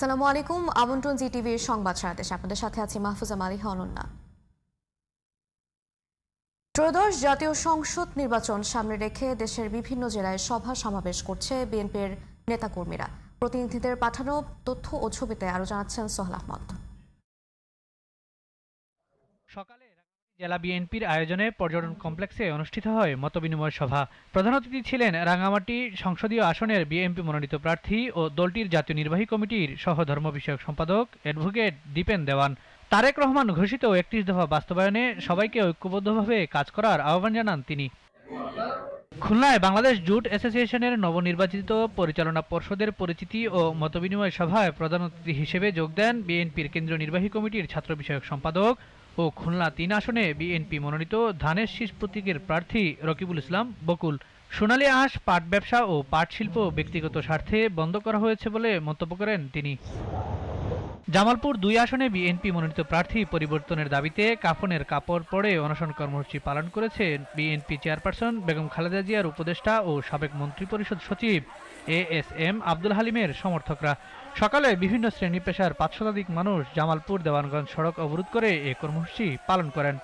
আসসালামু আলাইকুম। আমন্ত্রণ জি টিভির সংবাদ সারাদেশ। আপনাদের সাথে আছি মাহফুজা মালিহা অনন্যা ত্রয়োদশ জাতীয় সংসদ নির্বাচন সামনে রেখে দেশের বিভিন্ন জেলায় সভা সমাবেশ করছে বিএনপির নেতাকর্মীরা। প্রতিনিধিদের পাঠানো তথ্য ও ছবিতে আরও জানাচ্ছেন সোহেল আহমদ। সকালে জেলা বিএনপির আয়োজনে পর্যটন কমপ্লেক্সে অনুষ্ঠিত হয় মতবিনিময় সভা। প্রধান অতিথি ছিলেন রাঙ্গামাটি সংসদীয় আসনের বিএনপি মনোনীত প্রার্থী ও দলটির জাতীয় নির্বাহী কমিটির সহধর্ম বিষয়ক সম্পাদক অ্যাডভোকেট দীপেন দেওয়ান। তারেক রহমান ঘোষিত একত্রিশ দফা বাস্তবায়নে সবাইকে ঐক্যবদ্ধভাবে কাজ করার আহ্বান জানান তিনি। খুলনায় বাংলাদেশ জুট অ্যাসোসিয়েশনের নবনির্বাচিত পরিচালনা পর্ষদের পরিচিতি ও মতবিনিময় সভায় প্রধান অতিথি হিসেবে যোগ দেন বিএনপির কেন্দ্রীয় নির্বাহী কমিটির ছাত্র বিষয়ক সম্পাদক ও খুলনা তিন আসনে বিএনপি মনোনীত ধানের শীষ প্রতীকের প্রার্থী রকিবুল ইসলাম বকুল। সোনালী আঁশ, পাট ব্যবসা ও পাট শিল্প ব্যক্তিগত স্বার্থে বন্ধ করা হয়েছে বলে মন্তব্য করেন তিনি। জামালপুর দুই আসনে বিএনপি মনোনীত প্রার্থী পরিবর্তনের দাবিতে কাফনের কাপড় পরে অনশন কর্মসূচি পালন করেছেন বিএনপি চেয়ারপারসন বেগম খালেদা জিয়ার উপদেষ্টা ও সাবেক মন্ত্রিপরিষদ সচিব এ এস এম আব্দুল হালিমের সমর্থকরা। সকালে বিভিন্ন শ্রেণি পেশার পাঁচ শতাধিক মানুষ জামালপুর দেওয়ানগঞ্জ সড়ক অবরোধ করে এ কর্মসূচি পালন করেন।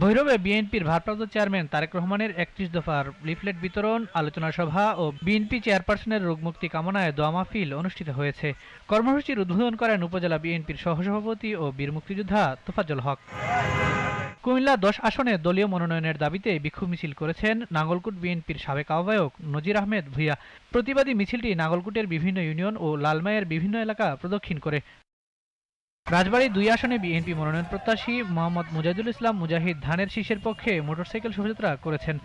ভৈরবে বিএনপির ভারপ্রাপ্ত চেয়ারম্যান তারেক রহমানের একত্রিশ দফার লিফলেট বিতরণ, আলোচনা সভা ও বিএনপি চেয়ারপারসনের রোগমুক্তি কামনায় দোয়া মাহফিল অনুষ্ঠিত হয়েছে। কর্মসূচির উদ্বোধন করেন উপজেলা বিএনপির সহসভাপতি ও বীর মুক্তিযোদ্ধা তোফাজ্জল হক। কুমিল্লা দশ আসনে দলীয় মনোনয়নের দাবিতে বিক্ষোভ মিছিল করেছেন নাঙ্গলকুট বিএনপির সাবেক আহ্বায়ক নজির আহমেদ ভুইয়া। প্রতিবাদী মিছিলটি নাঙ্গলকুটের বিভিন্ন ইউনিয়ন ও লালমাইয়ের বিভিন্ন এলাকা প্রদক্ষিণ করে। রাজবাড়ী দুই আসনে বিএনপি মনোনয়ন প্রত্যাশী মোহাম্মদ মুজাহিদুল ইসলাম মুজাহিদ ধানের শীষের পক্ষে মোটরসাইকেল শোভাযাত্রা করেছেন।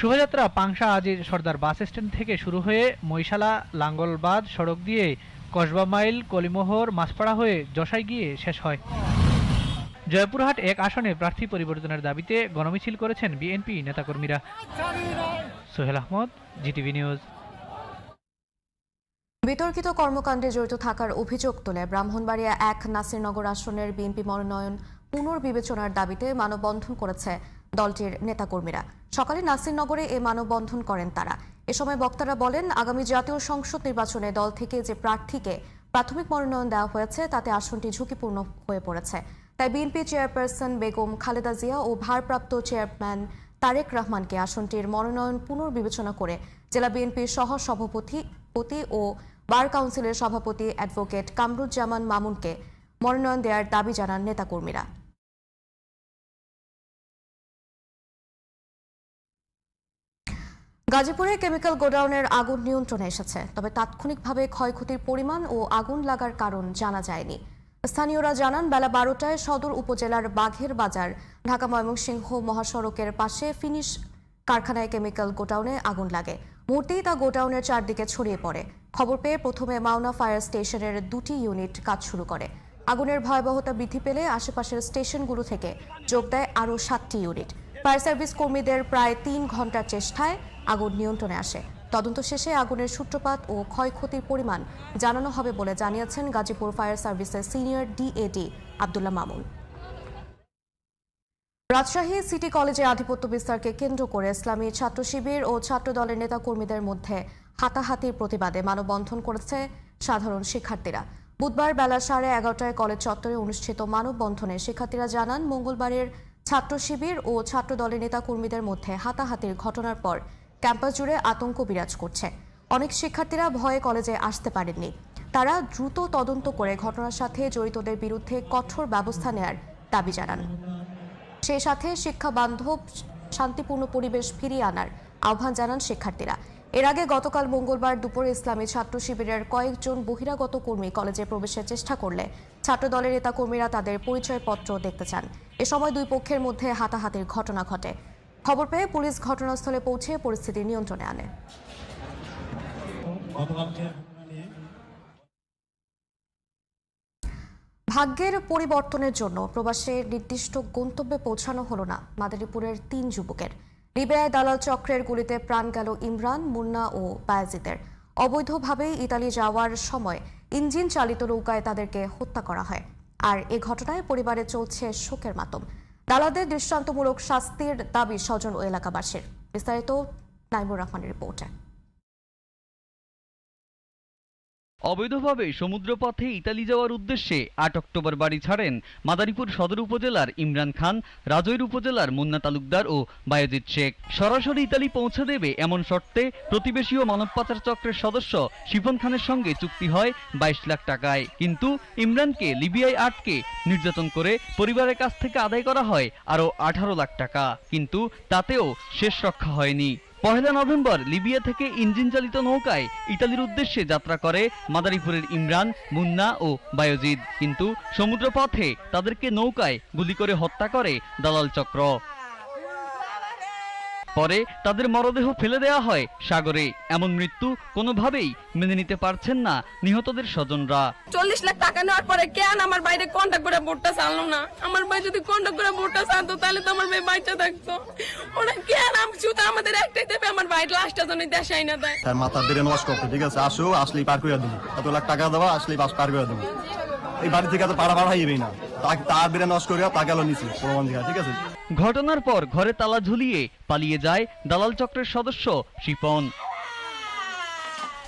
শোভাযাত্রা পাংশা আজির সর্দার বাস স্ট্যান্ড থেকে শুরু হয়ে মৈশালা লাঙ্গলবাদ সড়ক দিয়ে কসবা মাইল, কলিমোহর, মাছপাড়া হয়ে যশাই গিয়ে শেষ হয়। জয়পুরহাট এক আসনে প্রার্থী পরিবর্তনের দাবিতে গণমিছিল করেছেন বিএনপি নেতাকর্মীরা। Sohel Ahmed, GTV news. বিতর্কিত কর্মকাণ্ডে জড়িত থাকার অভিযোগ তুলে ব্রাহ্মণবাড়িয়া এক নাসিরনগর আসনের বিএনপি মনোনয়ন পুনর্বিবেচনার দাবিতে মানববন্ধন করেছে দলটির নেতাকর্মীরা। সকালে নাসিরনগরে এ মানববন্ধন করেন তারা। এ সময় বক্তারা বলেন, আগামী জাতীয় সংসদ নির্বাচনে দল থেকে যে প্রার্থীকে প্রাথমিক মনোনয়ন দেওয়া হয়েছে, তাতে আসনটি ঝুঁকিপূর্ণ হয়ে পড়েছে। তাই বিএনপি চেয়ারপারসন বেগম খালেদা জিয়া ও ভারপ্রাপ্ত চেয়ারম্যান তারেক রহমানকে আসনটির মনোনয়ন পুনর্বিবেচনা করে জেলা বিএনপির সহ সভাপতি পতি ও বার কাউন্সিলের সভাপতি অ্যাডভোকেট কামরুজ্জামান মামুনকে মনোনয়ন দেওয়ার দাবি জানান নেতাকর্মীরা। গাজীপুরে কেমিক্যাল গোডাউনের আগুন নিয়ন্ত্রণে এসেছে, তবে তাৎক্ষণিকভাবে ক্ষয়ক্ষতির পরিমাণ ও আগুন লাগার কারণ জানা যায়নি। স্থানীয়রা জানান, বেলা বারোটায় সদর উপজেলার বাঘের বাজার, ঢাকা ময়মনসিংহ মহাসড়কের পাশে ফিনিশ কারখানায় কেমিক্যাল গোডাউনে আগুন লাগে। মুহূর্তেই তা গোডাউনের চারদিকে ছড়িয়ে পড়ে। খবর পেয়ে প্রথমে মাওনা ফায়ার স্টেশনের দুটি ইউনিট কাজ শুরু করে। আগুনের ভয়াবহতা বৃদ্ধি পেলে আশেপাশের স্টেশনগুলো থেকে যোগ দেয় আরও সাতটি ইউনিট। ফায়ার সার্ভিস কর্মীদের প্রায় তিন ঘণ্টার চেষ্টায় আগুন নিয়ন্ত্রণে আসে। তদন্ত শেষে আগুনের সূত্রপাত ও ক্ষয়ক্ষতির পরিমাণ জানানো হবে বলে জানিয়েছেন গাজীপুর ফায়ার সার্ভিসের senior DAD Abdullah Mamun. Rajshahi city কলেজে আধিপত্য বিস্তারকে কেন্দ্র করে ইসলামী ছাত্র শিবির ও ছাত্র দলের নেতা কর্মীদের মধ্যে হাতাহাতির প্রতিবাদে মানববন্ধন করেছে সাধারণ শিক্ষার্থীরা। বুধবার বেলা সাড়ে এগারোটায় কলেজ চত্বরে অনুষ্ঠিত মানববন্ধনে শিক্ষার্থীরা জানান, মঙ্গলবারের ছাত্র শিবির ও ছাত্র দলের নেতাকর্মীদের মধ্যে হাতাহাতির ঘটনার পর ক্যাম্পাস জুড়ে আতঙ্ক বিরাজ করছে। অনেক শিক্ষার্থীরা ভয়ে কলেজে আসতে পারেননি। তারা দ্রুত তদন্ত করে ঘটনার সাথে জড়িতদের বিরুদ্ধে কঠোর ব্যবস্থা নেয়ার দাবি জানান। সেই সাথে শিক্ষা বান্ধব শান্তিপূর্ণ পরিবেশ ফিরিয়ে আনার আহ্বান জানান শিক্ষার্থীরা। এর আগে গতকাল মঙ্গলবার দুপুরে ইসলামী ছাত্র শিবিরের কয়েকজন বহিরাগত কর্মী কলেজে প্রবেশের চেষ্টা করলে ছাত্র দলের নেতা কর্মীরা তাদের পরিচয়পত্র দেখতে চান। এ সময় দুই পক্ষের মধ্যে হাতাহাতির ঘটনা ঘটে। খবর পেয়ে পুলিশ ঘটনাস্থলে পৌঁছে পরিস্থিতি নিয়ন্ত্রণে আনে। ভাগ্যের পরিবর্তনের জন্য প্রবাসের নির্দিষ্ট গন্তব্যে পৌঁছানো হলো না। মাদারীপুরের তিন যুবকের। লিবিয়ায় দালাল চক্রের গুলিতে প্রাণ গেল ইমরান, মুন্না ও বায়াজিদের। অবৈধভাবে ইতালি যাওয়ার সময় ইঞ্জিন চালিত নৌকায় তাদেরকে হত্যা করা হয়। আর এ ঘটনায় পরিবারে চলছে শোকের মাতম। দালালদের দৃষ্টান্তমূলক শাস্তির দাবি স্বজন ও এলাকাবাসীর। বিস্তারিত নাইমুর রহমানের রিপোর্টে। অবৈধভাবে সমুদ্রপথে ইতালি যাওয়ার উদ্দেশ্যে আট অক্টোবর বাড়ি ছাড়েন মাদারীপুর সদর উপজেলার ইমরান খান, রাজৈর উপজেলার মুন্না তালুকদার ও বায়েজিদ শেখ। সরাসরি ইতালি পৌঁছে দেবে এমন শর্তে প্রতিবেশী ও মানব পাচার চক্রের সদস্য শিফন খানের সঙ্গে চুক্তি হয় বাইশ লাখ টাকায়। কিন্তু ইমরানকে লিবিয়ায় আটকে নির্যাতন করে পরিবারের কাছ থেকে আদায় করা হয় আরও আঠারো লাখ টাকা। কিন্তু তাতেও শেষ রক্ষা হয়নি। পহেলা নভেম্বর, লিবিয়া থেকে ইঞ্জিন চালিত নৌকায় ইতালির উদ্দেশ্যে যাত্রা করে মাদারীপুরের ইমরান, মুন্না ও বায়োজিদ কিন্তু সমুদ্রপথে তাদেরকে নৌকায় গুলি করে হত্যা করে দালাল চক্র। পরে তাদের মরদেহ ফেলে দেওয়া হয় সাগরে। এমন মৃত্যু কোনোভাবেই মেনে নিতে পারছেন না নিহতদের স্বজনরা। চল্লিশ লাখ টাকা নেওয়ার পরে কেন আমার বাইরে কন্ট্যাক্ট করে ভোটটা চাললো না? আমার ভাই যদি কন্ট্যাক্ট করে ভোটটা চালতো তাহলে তো আমার ভাই বাচ্চা থাকতো। ওরা কেন আমি শুধু আমাদের একটাই দেবে আমার ভাই লাস্টটা জন্য দেশাই না দেয়। তার মাথা বেড়ে নষ্ট করতে ঠিক আছে? আসো আসলেই পার করে দেবো। এত লাখ টাকা দেওয়া আসলেই বাস পার করে দেবো। এই বাড়ি থেকে তো পাড়া পাড়া হইবেই না। তার বেড়ে নষ্ট করিয়া তা গেল নিচে প্রমাণ দেখা ঠিক আছে? ঘটনার পর ঘরে তালা ঝুলিয়ে পালিয়ে যায় দালাল চক্রের সদস্য শিপন।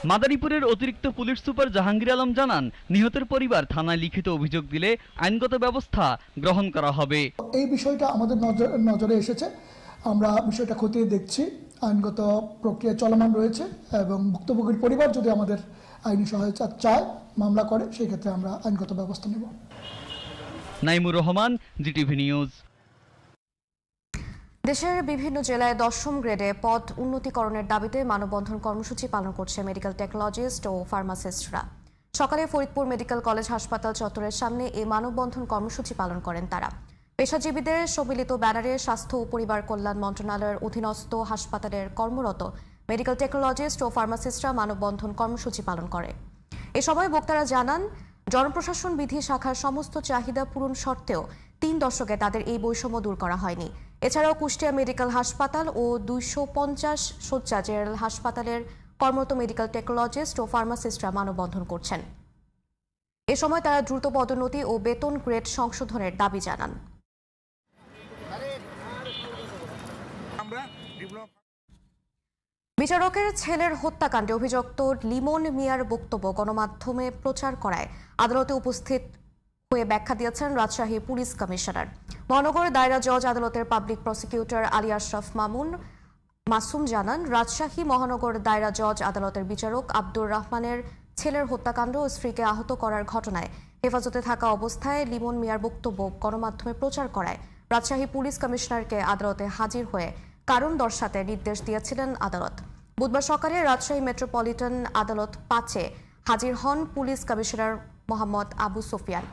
মাদারীপুরের অতিরিক্ত পুলিশ সুপার জাহাঙ্গীর আলম জানান নিহতের পরিবার থানায় লিখিত অভিযোগ দিলে আইনগত ব্যবস্থা গ্রহণ করা হবে। এই বিষয়টা আমাদের নজর এসেছে। আমরা বিষয়টা খতিয়ে দেখছি। আইনগত প্রক্রিয়া চলমান রয়েছে এবং ভুক্তভোগীর পরিবার যদি আমাদের আইনি সহায়তা চায় মামলা করে সেই ক্ষেত্রে আমরা আইনগত ব্যবস্থা নেব। Naimur Rahman GTV news. দেশের বিভিন্ন জেলায় দশম গ্রেডে পদ উন্নতিকরণের দাবিতে মানববন্ধন কর্মসূচি পালন করছে মেডিকেল টেকনোলজিস্ট ও ফার্মাসিস্টরা। সকালে ফরিদপুর মেডিকেল কলেজ হাসপাতাল চত্বরের সামনে এই মানববন্ধন কর্মসূচি পালন করেন তারা। পেশাজীবীদের সম্মিলিত ব্যানারে স্বাস্থ্য ও পরিবার কল্যাণ মন্ত্রণালয়ের অধীনস্থ হাসপাতালের কর্মরত মেডিকেল টেকনোলজিস্ট ও ফার্মাসিস্টরা মানববন্ধন কর্মসূচি পালন করে। এ সময় বক্তারা জানান, জনপ্রশাসন, বিধি শাখার সমস্ত চাহিদা পূরণ সত্ত্বেও তিন দশকে তাদের এই বৈষম্য দূর করা হয়নি। এছাড়াও কুষ্টিয়া মেডিকেল হাসপাতাল ও দুইশো পঞ্চাশ শয্যা জেনারেল হাসপাতালের কর্মরত মেডিকেল টেকনোলজিস্ট ও ফার্মাসিস্টরা মানববন্ধন করছেন। এ সময় তারা দ্রুত পদোন্নতি ও বেতন গ্রেড সংশোধনের দাবি জানান। বিচারকের ছেলের হত্যাকাণ্ডে অভিযুক্ত লিমন মিয়ার বক্তব্য গণমাধ্যমে প্রচার করায় আদালতে উপস্থিত হয়ে ব্যাখ্যা দিয়েছেন রাজশাহী পুলিশ কমিশনার। মহানগর দায়রা জজ আদালতের পাবলিক প্রসিকিউটর আলী আশরাফ মামুন মাসুম জানান, রাজশাহী মহানগর দায়রা জজ আদালতের বিচারক আব্দুর রহমানের ছেলের হত্যাকাণ্ড ও স্ত্রীকে আহত করার ঘটনায় হেফাজতে থাকা অবস্থায় লিমন মিয়ার বক্তব্য গণমাধ্যমে প্রচার করায়। রাজশাহী পুলিশ কমিশনারকে আদালতে হাজির হয়ে কারণ দর্শাতে নির্দেশ দিয়েছিলেন আদালত। বুধবার সকালে রাজশাহী মেট্রোপলিটন আদালত পাঁচে হাজির হন পুলিশ কমিশনার মোহাম্মদ আবু সুফিয়ান।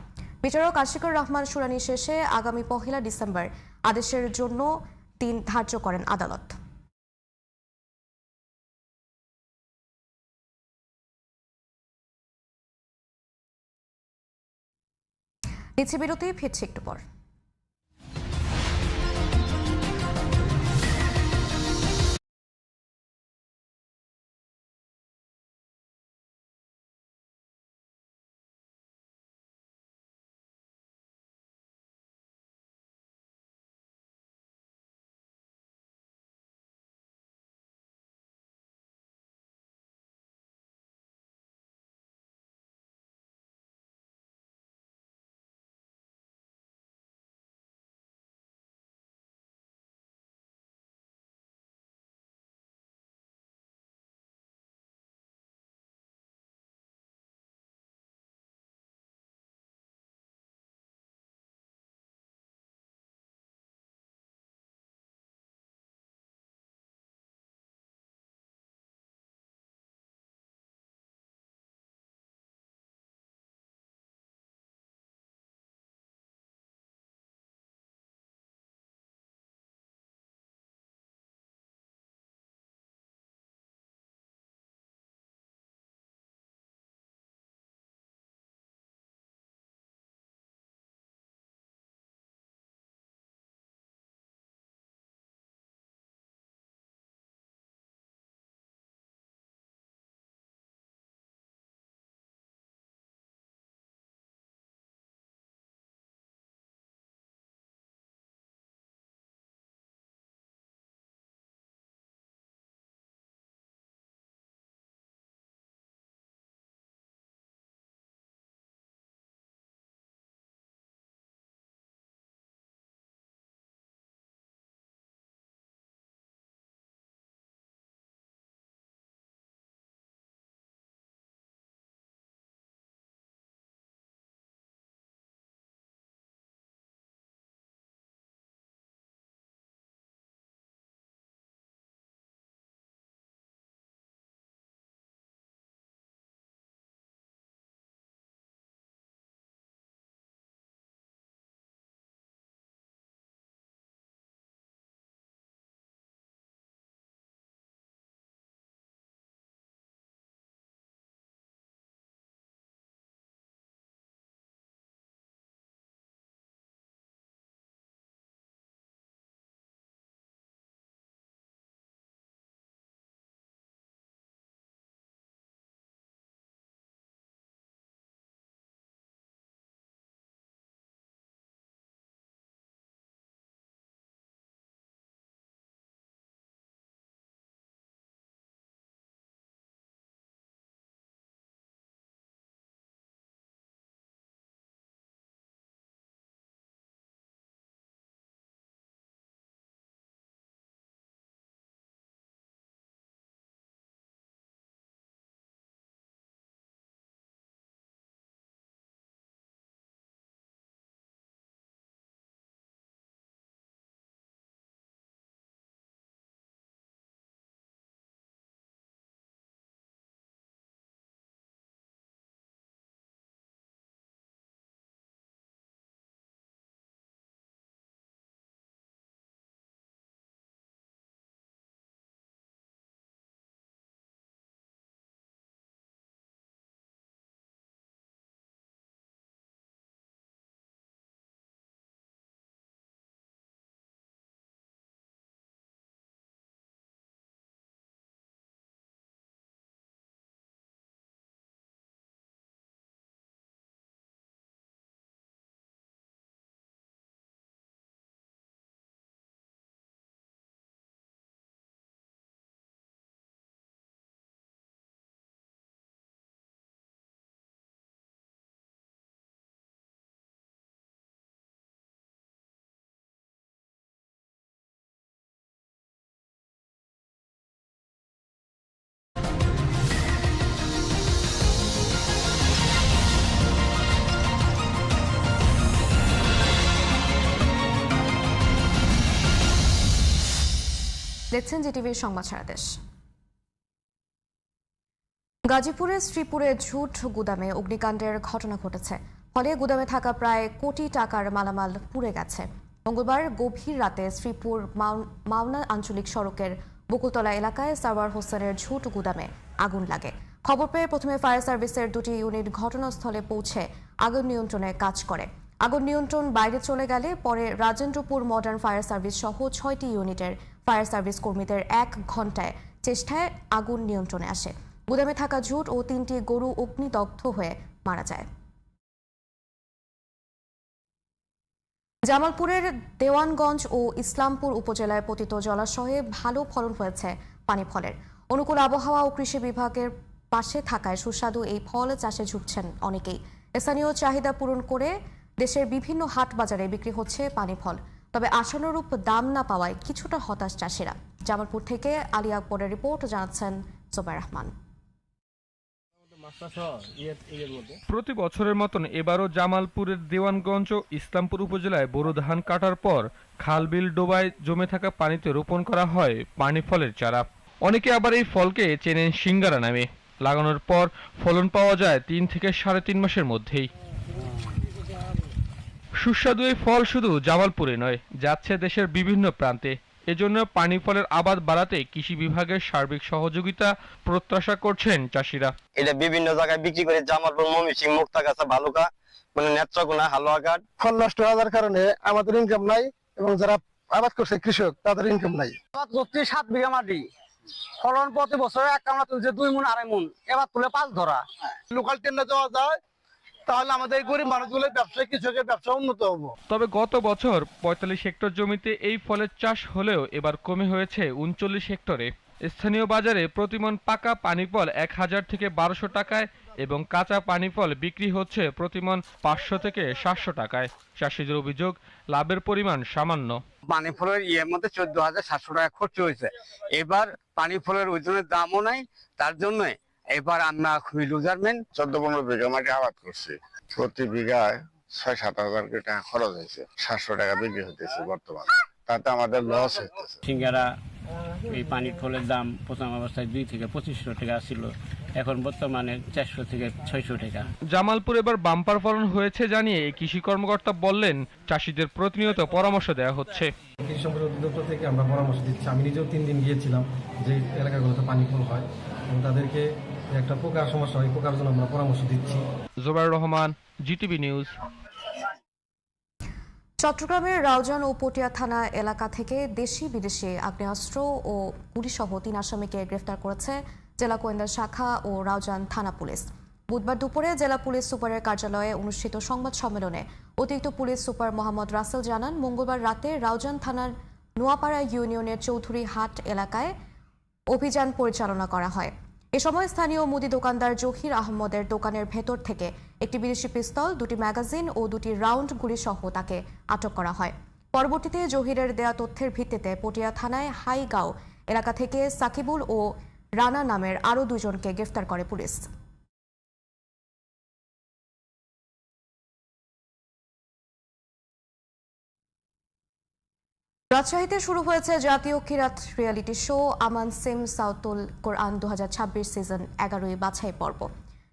বিচারক আশিকুর রহমান শুনানি শেষে আগামী পহেলা ডিসেম্বর আদেশের জন্য দিন ধার্য করেন আদালত। নিচ্ছে বিরতি ফিরছি একটু পর। দেখছেন জিটিভির সংবাদ সারা দেশ। গাজীপুরের শ্রীপুরে ঝুট গুদামে অগ্নিকাণ্ডের ঘটনা ঘটেছে। ফলে গুদামে থাকা প্রায় কোটি টাকার মালামাল পুড়ে গেছে। মঙ্গলবার গভীর রাতে শ্রীপুর মাওনা আঞ্চলিক সড়কের বকুলতলা এলাকায় সারওয়ার হোসেনের ঝুট গুদামে আগুন লাগে। খবর পেয়ে প্রথমে ফায়ার সার্ভিসের দুটি ইউনিট ঘটনাস্থলে পৌঁছে আগুন নিয়ন্ত্রণে কাজ করে। আগুন নিয়ন্ত্রণ বাইরে চলে গেলে পরে রাজেন্দ্রপুর মডার্ন ফায়ার সার্ভিস সহ ছয়টি ইউনিটের ফায়ার সার্ভিস কর্মীদের এক ঘন্টায় চেষ্টায় আগুন নিয়ন্ত্রণে আসে। গুদামে থাকা ঝুট ও তিনটি গরু অগ্নিদগ্ধ হয়ে মারা যায়। জামালপুরের দেওয়ানগঞ্জ ও ইসলামপুর উপজেলায় পতিত জলাশয়ে ভালো ফলন হয়েছে পানি ফলের। অনুকূল আবহাওয়া ও কৃষি বিভাগের পাশে থাকায় সুস্বাদু এই ফল চাষে ঝুঁকছেন অনেকেই। স্থানীয় চাহিদা পূরণ করে দেশের বিভিন্ন হাট বাজারে বিক্রি হচ্ছে পানি ফল। তবে আশানুরূপ দাম না পাওয়ায় কিছুটা হতাশ চাষিরা। জামালপুর থেকে আলী আকবরের রিপোর্ট, জানাচ্ছেন জোবাই রহমান। প্রতি বছরের মতন এবারও জামালপুরের দেওয়ানগঞ্জ ও ইসলামপুর উপজেলায় বোরো ধান কাটার পর খালবিল ডোবায় জমে থাকা পানিতে রোপণ করা হয় পানি ফলের চারা। অনেকে আবার এই ফলকে চেনেন সিঙ্গারা নামে। লাগানোর পর ফলন পাওয়া যায় তিন থেকে সাড়ে তিন মাসের মধ্যেই। সুস্বাদু এই ফল শুধু জামালপুরে নয় যাচ্ছে দেশের বিভিন্ন প্রান্তে। এজন্য পানি ফলের আবাদ বাড়াতে কৃষি বিভাগের সার্বিক সহযোগিতা প্রত্যাশা করছেন চাষিরা। এটা বিভিন্ন জায়গায় বিক্রি করে জামালপুর মমিসিং মুক্তাগাছা ভালুকা মানে নেত্রকোনা হালুয়াঘাট। ফল নষ্ট হওয়ার কারণে আমাদের ইনকাম নাই এবং যারা আবাদ করছে কৃষক তাদের ইনকাম নাই। আবাদ করছি সাত বিঘা মাটি। ফলন প্রতি বছর এক কামড়া তুলছে দুই মন আড়াই মন। এবার তুলে পাঁচ ধরা। লোকাল টেন্ডার দেওয়া যায় তাহলে আমাদের এই গরিব মানুষগুলোর ব্যবসায়ী কৃষকের ব্যবসা উন্নত হব। তবে গত বছর পঁয়তাল্লিশ হেক্টর জমিতে এই ফলের চাষ হলেও এবার কমে হয়েছে উনচল্লিশ হেক্টরে। স্থানীয় বাজারে প্রতিমন পাকা পানিফল এক হাজার থেকে বারোশো টাকায় এবং কাঁচা পানিফল বিক্রি হচ্ছে প্রতিমন পাঁচশো থেকে সাতশো টাকায়। চাষিদের অভিযোগ লাভের পরিমাণ সামান্য। পানি ফলের ইয়ের মধ্যে চোদ্দ হাজার সাতশো টাকা খরচ হয়েছে। এবার পানি ফলের ওজনের দামও নাই তার জন্য এবার আমরা খুবই লুজারমেন্ট চোদ্দ পনেরো বিঘা মাটি আবাদ করছি। প্রতি বিঘায় ছয় সাত হাজার কোটি টাকা খরচ হয়েছে। সাতশো টাকা বিক্রি হতেছে বর্তমানে। তাতে আমাদের লস হইতেছে। সিঙ্গারা এই পানির ফলের দাম প্রথম অবস্থায় দুই থেকে পঁচিশশো টাকা ছিল। এখন বর্তমানে চারশো থেকে ছয়শো টাকা। জামালপুর এবার বাম্পার ফলন হয়েছে জানিয়ে এই কৃষি কর্মকর্তা বললেন চাষিদের প্রতিনিয়ত পরামর্শ দেওয়া হচ্ছে। কৃষি সম্পদ অধিদপ্তর থেকে আমরা পরামর্শ দিচ্ছি। আমি নিজেও তিন দিন গিয়েছিলাম যে এলাকাগুলোতে পানি ফুল হয় এবং তাদেরকে একটা পোকার সমস্যা হয় পোকার জন্য আমরা পরামর্শ দিচ্ছি। Zobair Rahman GTV news. চট্টগ্রামের রাউজান ও পটিয়া থানা এলাকা থেকে দেশি বিদেশি আগ্নেয়াস্ত্র ও গুলিসহ তিন আসামিকে গ্রেফতার করেছে জেলা গোয়েন্দা শাখা ও রাউজান থানা পুলিশ। বুধবার দুপুরে জেলা পুলিশ সুপারের কার্যালয়ে অনুষ্ঠিত সংবাদ সম্মেলনে অতিরিক্ত পুলিশ সুপার মোহাম্মদ রাসেল জানান মঙ্গলবার রাতে রাউজান থানার নোয়াপাড়া ইউনিয়নের চৌধুরী হাট এলাকায় অভিযান পরিচালনা করা হয়। এ সময় স্থানীয় মুদি দোকানদার জহির আহমদের দোকানের ভেতর থেকে একটি বিদেশি পিস্তল, দুটি ম্যাগাজিন ও দুটি রাউন্ড গুলি সহ তাকে আটক করা হয়। পরবর্তীতে জহিরের দেয়া তথ্যের ভিত্তিতে পটিয়া থানায় হাইগাঁও এলাকা থেকে সাকিবুল ও রানা নামের আরও দুজনকে গ্রেফতার করে পুলিশ। রাজশাহীতে শুরু হয়েছে জাতীয় কিরাত reality show. Aman SIM Sautul Quran দু হাজার ছাব্বিশ সিজন এগারোই বাছাই পর্ব।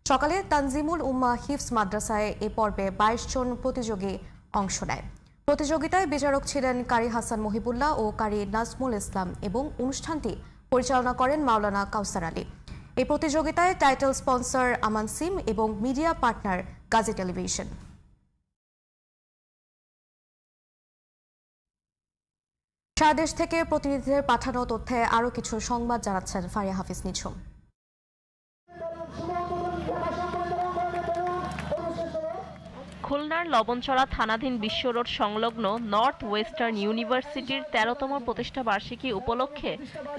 সকালে তানজিমুল উম্মা হিফস মাদ্রাসায় এ পর্বে বাইশ জন প্রতিযোগী অংশ নেয়। প্রতিযোগিতায় বিচারক ছিলেন কারি হাসান মহিবুল্লাহ ও কারি নাজমুল ইসলাম এবং অনুষ্ঠানটি পরিচালনা করেন মাওলানা কাউসার আলী। এই প্রতিযোগিতায় টাইটেল স্পন্সর আমান সিম এবং মিডিয়া পার্টনার গাজী টেলিভিশন। সারা দেশ থেকে প্রতিনিধিদের পাঠানো তথ্যে আরও কিছু সংবাদ জানাচ্ছেন ফারিয়া হাফিজ নিঝুম। খুলনার লবণচড়া থানাধীন বিশ্ব রোড সংলগ্ন নর্থ ওয়েস্টার্ন ইউনিভার্সিটির তেরোতম প্রতিষ্ঠা বার্ষিকী উপলক্ষে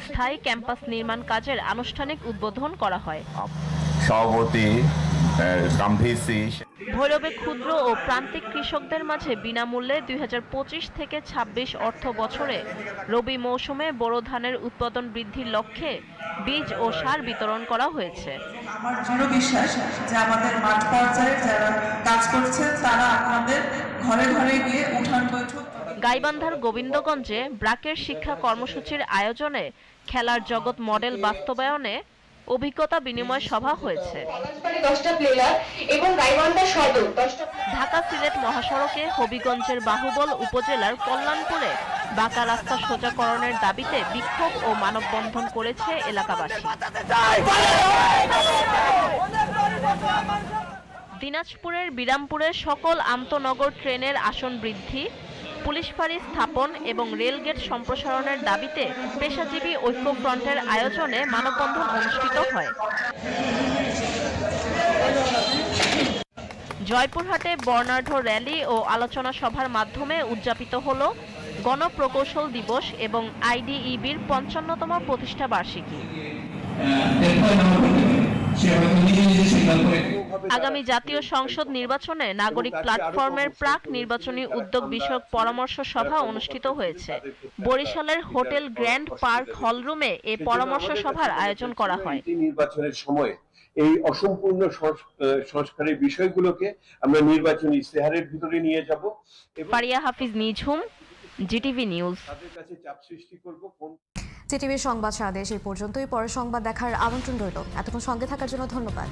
স্থায়ী ক্যাম্পাস নির্মাণ কাজের আনুষ্ঠানিক উদ্বোধন করা হয়। সভাপতি গাম্ভীসি ভৈরবে ক্ষুদ্র ও প্রান্তিক কৃষকদের মাঝে বিনামূল্যে দুই থেকে ২৬ অর্থ বছরে রবি মৌসুমে বোরো ধানের উৎপাদন বৃদ্ধির লক্ষ্যে বীজ ও সার বিতরণ করা হয়েছে। আমার দৃঢ় বিশ্বাস যে আমাদের মাঠ পর্যায়ে যারা কাজ করছেন তারা আপনাদের ঘরে ঘরে গিয়ে উঠান বৈঠক গাইবান্ধার গোবিন্দগঞ্জে ব্রাকের শিক্ষা কর্মসূচির আয়োজনে খেলার জগৎ মডেল বাস্তবায়নে অভিজ্ঞতা বিনিময় সভা হয়েছে। ঢাকা সিলেট মহাসড়কে হবিগঞ্জের বাহুবল উপজেলার কল্যাণপুরে বাঁকা রাস্তা সোজাকরণের দাবিতে বিক্ষোভ ও মানববন্ধন করেছে এলাকাবাসী। দিনাজপুরের বিরামপুরে সকল আন্তনগর ট্রেনের আসন বৃদ্ধি। পুলিশ ফাঁড়ি স্থাপন এবং রেলগেট সম্প্রসারণের দাবিতে পেশাজীবী ঐক্য ফ্রন্টের আয়োজনে মানববন্ধন অনুষ্ঠিত হয়। জয়পুরহাটে বর্ণাঢ্য র্যালি ও আলোচনা সভার মাধ্যমে উদযাপিত হল গণপ্রকৌশল দিবস এবং আইডিইবির পঞ্চান্নতম প্রতিষ্ঠা বার্ষিকী আগামী জাতীয় সংসদ নির্বাচনে নাগরিক প্ল্যাটফর্মের প্রাক নির্বাচনী উদ্যোগ বিষয়ক পরামর্শ সভা অনুষ্ঠিত হয়েছে। বরিশালের হোটেল গ্র্যান্ড পার্ক হলরুমে এ পরামর্শ সভার আয়োজন করা হয়। নির্বাচনের সময় এই অসম্পূর্ণ সংস- সংস্কারের বিষয়গুলোকে আমরা নির্বাচনী ইস্তেহারের ভিতরে নিয়ে যাব এবং ফারিয়া হাফিজ নিঝুম জিটিভি নিউজ। তাদের কাছে চাপ সৃষ্টি করব কোন সিটিভির সংবাদ সারাদেশ এই পর্যন্তই। পরে সংবাদ দেখার আমন্ত্রণ রইল। এতক্ষণ সঙ্গে থাকার জন্য ধন্যবাদ।